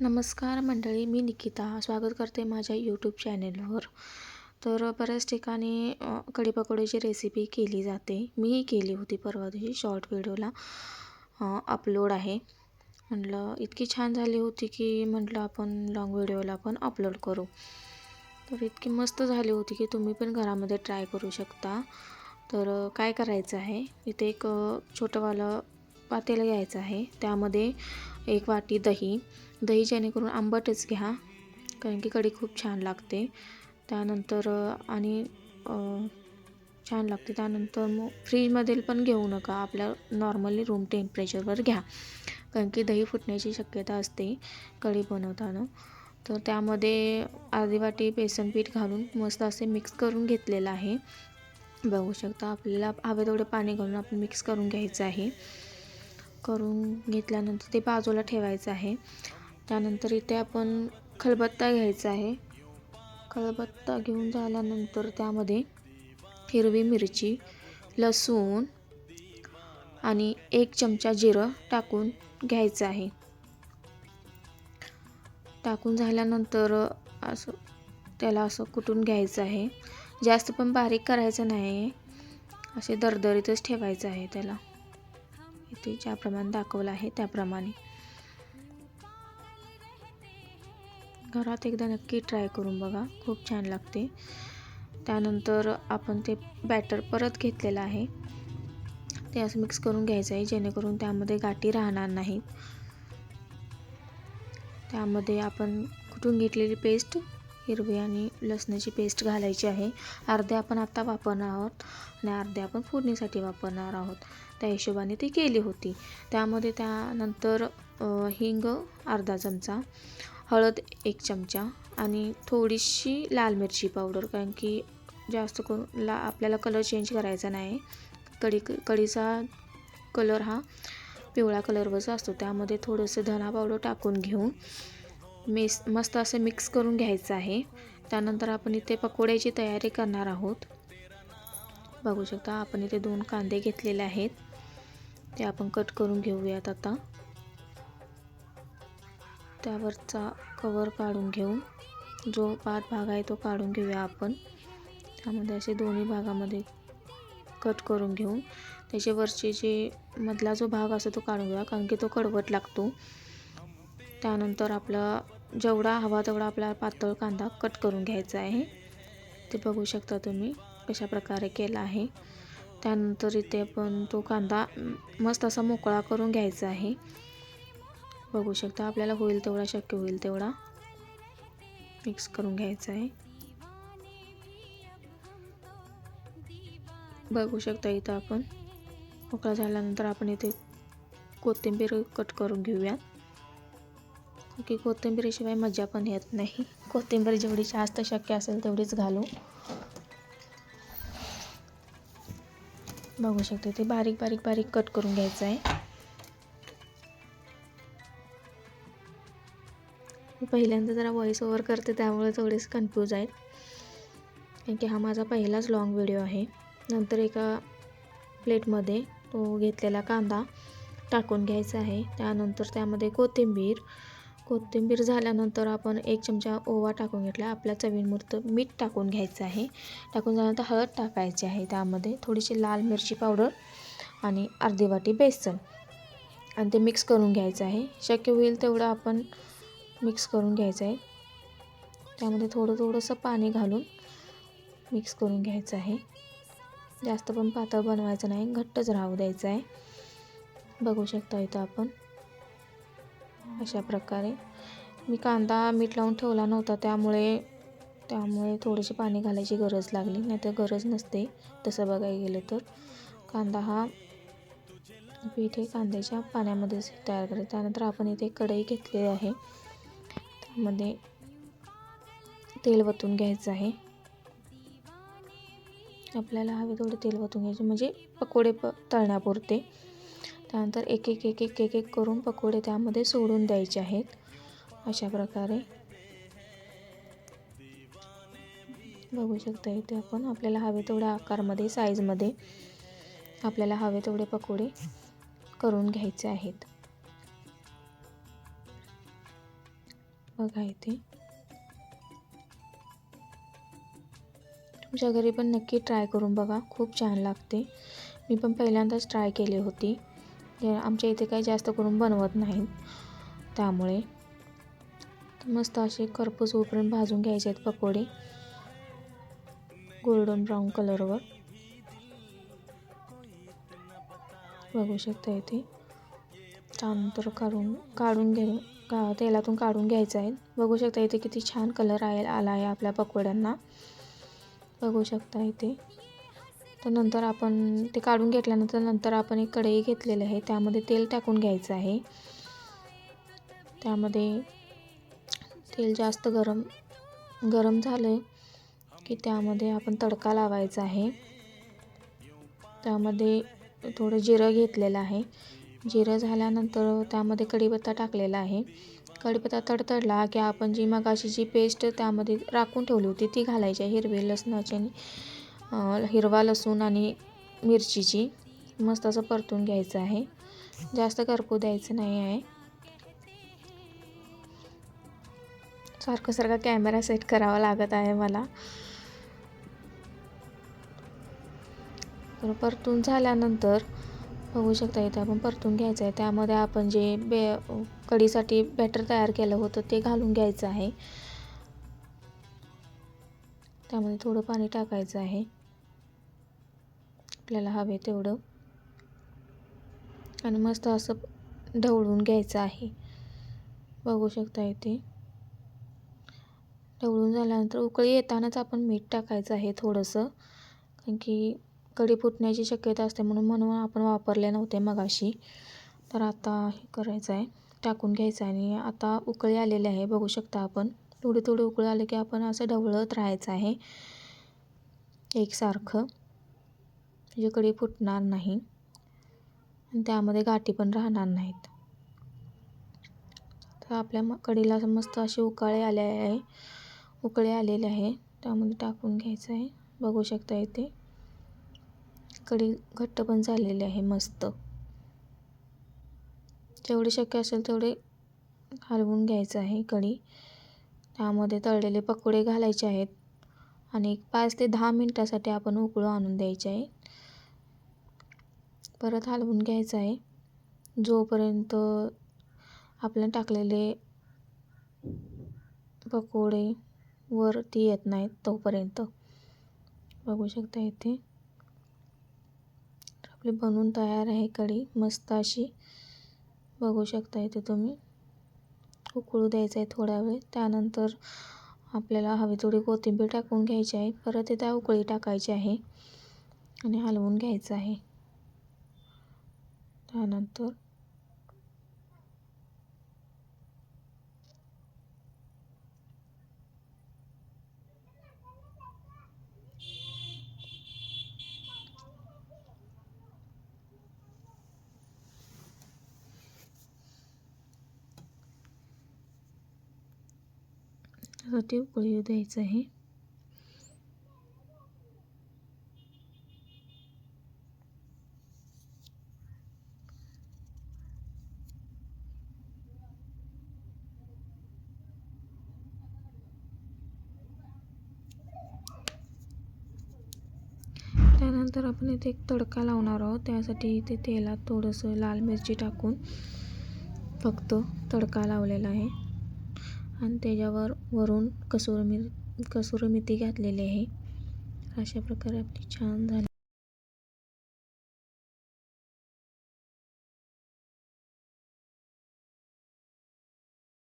नमस्कार मंडळी मी निकिता. स्वागत करते माझ्या यूट्यूब चॅनेलवर तर बऱ्याच ठिकाणी कढी पकोडीची रेसिपी केली जाते. मीही केली होती परवा दिवशी शॉर्ट व्हिडिओला अपलोड आहे. म्हटलं इतकी छान झाली होती की म्हटलं आपण लॉंग व्हिडिओला पण अपलोड करू. तर इतकी मस्त झाली होती की तुम्ही पण घरामध्ये ट्राय करू शकता. तर काय करायचं आहे? इथे एक छोटंवालं पातेलं घ्यायचं आहे. त्यामध्ये एक वाटी दही. दही जेणेकरून आंबटच घ्या कारण की कढी खूप छान लागते. त्यानंतर आणि छान लागते. त्यानंतर मग फ्रीजमधील पण घेऊ नका. आपल्या नॉर्मली रूम टेम्परेचरवर घ्या. कारण की दही फुटण्याची शक्यता असते कढी बनवताना. तर त्यामध्ये अर्धी वाटी बेसन पीठ घालून मस्त असे मिक्स करून घेतलेलं आहे. बघू शकता आपल्याला हवे तेवढे पाणी घालून आपण मिक्स करून घ्यायचं आहे. करून घेतल्यानंतर ते बाजूला ठेवायचं आहे. त्यानंतर इथे आपण खलबत्ता घ्यायचा आहे. खलबत्ता घेऊन झाल्यानंतर त्यामध्ये हिरवी मिरची लसूण आणि एक चमचा जिरं टाकून घ्यायचं आहे. टाकून झाल्यानंतर असं त्याला असं कुटून घ्यायचं आहे. जास्त पण बारीक करायचं नाही. असे दरदरीतच ठेवायचं आहे त्याला. इथे ज्याप्रमाणे दाखवलं आहे त्याप्रमाणे. घरात एकदा नक्की ट्राय करून बघा. खूप छान लागते. त्यानंतर आपण ते बॅटर परत घेतलेलं आहे. ते असं मिक्स करून घ्यायचं आहे जेणेकरून त्यामध्ये गाठी राहणार नाहीत. त्यामध्ये आपण कुठून घेतलेली पेस्ट हिरवी आणि लसणाची पेस्ट घालायची आहे. अर्धे आपण आत्ता वापरणार आहोत आणि अर्धे आपण फोडणीसाठी वापरणार आहोत. त्या हिशोबाने ती केली होती. त्यामध्ये त्यानंतर हिंग अर्धा चमचा हळद एक चमचा आणि थोडीशी लाल मिरची पावडर. कारण की जास्त करून ला आपल्याला कलर चेंज करायचा नाही. कढी कढीचा कलर हा पिवळा कलरवरचा असतो. त्यामध्ये थोडंसं धना पावडर टाकून घेऊन मिस मस्त असं मिक्स करून घ्यायचं आहे. त्यानंतर आपण इथे पकोड्याची तयारी करणार आहोत. बघू शकता आपण इथे दोन कांदे घेतलेले आहेत. ते आपण कट करून घेऊयात आता. त्यावरचा कवर काढून घेऊन जो पात भाग आहे तो काढून घेऊया आपण. त्यामध्ये असे दोन्ही भागामध्ये कट करून घेऊन त्याचे वरचे जे मधला जो भाग असतो तो काढून घेऊया कारण की तो कडवट लागतो. त्यानंतर आपला जेवढा हवा तेवढा आपला पातळ कांदा कट करून घ्यायचा आहे. ते बघू शकता तुम्ही कशा प्रकारे केला आहे. त्यानंतर इथे आपण तो कांदा मस्त असा मोकळा करून घ्यायचा आहे. बघू शकता आपल्याला होईल तेवढा शक्य होईल तेवढा. मिक्स करून घ्यायचा आहे. बघू शकता इथं आपण मोकळा झाल्यानंतर आपण इथे कोथिंबीर कट करून घेऊयात की कोथिंबीरीशिवाय मजा पण येत नाही. कोथिंबीर जेवढी जास्त शक्य असेल तेवढीच घालू. बघू शकते. ते बारीक बारीक बारीक कट करून घ्यायचं आहे. पहिल्यांदा जरा व्हॉइस ओव्हर करते त्यामुळे थोडेच कन्फ्यूज आहेत. कारण की हा माझा पहिलाच लाँग व्हिडिओ आहे. नंतर एका प्लेटमध्ये तो घेतलेला कांदा टाकून घ्यायचा आहे. त्यानंतर त्यामध्ये कोथिंबीर कोथिंबीर झाल्यानंतर आपण एक चमचा ओवा टाकून घेतला. आपल्या चवीनुसार मीठ टाकून घ्यायचं आहे. टाकून झाल्यानंतर हळद टाकायची आहे. त्यामध्ये थोडीशी लाल मिरची पावडर आणि अर्धी वाटी बेसन आणि ते मिक्स करून घ्यायचं आहे. शक्य होईल तेवढं आपण मिक्स करून घ्यायचं आहे. त्यामध्ये थोडं थोडंसं पाणी घालून मिक्स करून घ्यायचं आहे. जास्त पण पातळ बनवायचं नाही. घट्टच राहू द्यायचं आहे. बघू शकता इथं आपण. अशा प्रकारे. मी कांदा मीठ लावून ठेवला नव्हता त्यामुळे त्यामुळे थोडीशी पाणी घालायची गरज लागली. नाही तर गरज नसते तसं बघायला गेलं तर. कांदा हा पीठ हे कांद्याच्या पाण्यामध्येच तयार करायचं. त्यानंतर आपण इथे कढई घेतलेली आहे. त्यामध्ये तेल वतून घ्यायचं आहे. आपल्याला हवे थोडे तेल वतून घ्यायचे. म्हणजे पकोडे प तळण्यापुरते. त्यानंतर एक एक एक एक एक एक करून पकोडे त्यामध्ये सोडून द्यायचे आहेत. अशा प्रकारे. बघू शकता इथे आपण आपल्याला हवे तेवढ्या आकारमध्ये साईजमध्ये आपल्याला हवे तेवढे पकोडे करून घ्यायचे आहेत. बघा इथे. तुमच्या घरी पण नक्की ट्राय करून बघा. खूप छान लागते. मी पण पहिल्यांदाच ट्राय केली होती. हे आमच्या इथे काही जास्त करून बनवत नाहीत. त्यामुळे मस्त असे करपूस उपरून भाजून घ्यायचे आहेत पकोडे. गोल्डन ब्राऊन कलरवर बघू शकता इथे. त्यानंतर काढून काढून घे का तेलातून काढून घ्यायचं आहे बघू शकता इथे किती छान कलर आहे आला आहे आपल्या पकोड्यांना. बघू शकता इथे. तर नंतर आपण ते काढून घेतल्यानंतर नंतर आपण एक कढई घेतलेली आहे. त्यामध्ये तेल टाकून घ्यायचं आहे. त्यामध्ये तेल जास्त गरम गरम झालं की त्यामध्ये आपण तडका लावायचा आहे. त्यामध्ये थोडं जिरं घेतलेलं आहे. जिरं झाल्यानंतर त्यामध्ये कढीपत्ता टाकलेला आहे. कढीपत्ता तडतडला की आपण जी मगाशी जी पेस्ट त्यामध्ये राखून ठेवली होती ती घालायची आहे. हिरवी लसणाची आणि हिरवा लसूण आणि मिरचीची मस्त असं परतून घ्यायचं आहे. जास्त करपू द्यायचं नाही आहे. सारखं सारखा कॅमेरा सेट करावा लागत आहे मला. तर परतून झाल्यानंतर बघू शकता इथे आपण परतून घ्यायचं आहे. त्यामध्ये आपण जे बे कढीसाठी बॅटर तयार केलं होतं ते घालून घ्यायचं आहे. त्यामध्ये थोडं पाणी टाकायचं आहे. आपल्याला हवे तेवढं. आणि मस्त असं ढवळून घ्यायचं आहे. बघू शकता इथे. ढवळून झाल्यानंतर उकळी येतानाच आपण मीठ टाकायचं आहे थोडंसं. कारण की कढी फुटण्याची शक्यता असते म्हणून म्हणून आपण वापरले नव्हते मगाशी. तर आता हे करायचं आहे. टाकून घ्यायचं आहे आणि आता उकळी आलेली आहे. बघू शकता आपण. थोडी थोडी उकळी आले की आपण असं ढवळत राहायचं आहे. एकसारखं. म्हणजे कढी फुटणार नाही. आणि त्यामध्ये गाठी पण राहणार नाहीत. तर आपल्या म कढीला मस्त असे उकाळे आले आहे. उकळे आलेले आहे. त्यामध्ये टाकून घ्यायचं आहे. बघू शकता इथे. कढी घट्ट पण झालेली आहे मस्त. जेवढे शक्य असेल तेवढे हलवून घ्यायचं आहे कढी त्यामध्ये तळलेले पकोडे घालायचे आहेत. आणि एक पाच ते दहा मिनटासाठी आपण उकळू आणून द्यायचे आहे. परत हलवून घ्यायचं आहे. जोपर्यंत आपल्याला टाकलेले पकोडे वरती येत नाहीत तोपर्यंत. बघू शकता इथे. आपली बनवून तयार आहे कढी मस्त अशी. बघू शकता इथे तुम्ही. उकळू द्यायचं आहे थोडा वेळ. त्यानंतर आपल्याला हवी थोडी कोथिंबीर टाकून घ्यायची आहे. परत त्या उकळी टाकायची आहे आणि हलवून घ्यायचं आहे. त्यानंतर ते उकळी द्यायचं आहे. त्यानंतर आपण इथे एक तडका लावणार आहोत. त्यासाठी इथे तेलात थोडंसं लाल मिरची टाकून फक्त तडका लावलेला आहे. आणि त्याच्यावर वरून कसुर मिर कसुरी मेथी घातलेली आहे. अशा प्रकारे आपली छान झाली.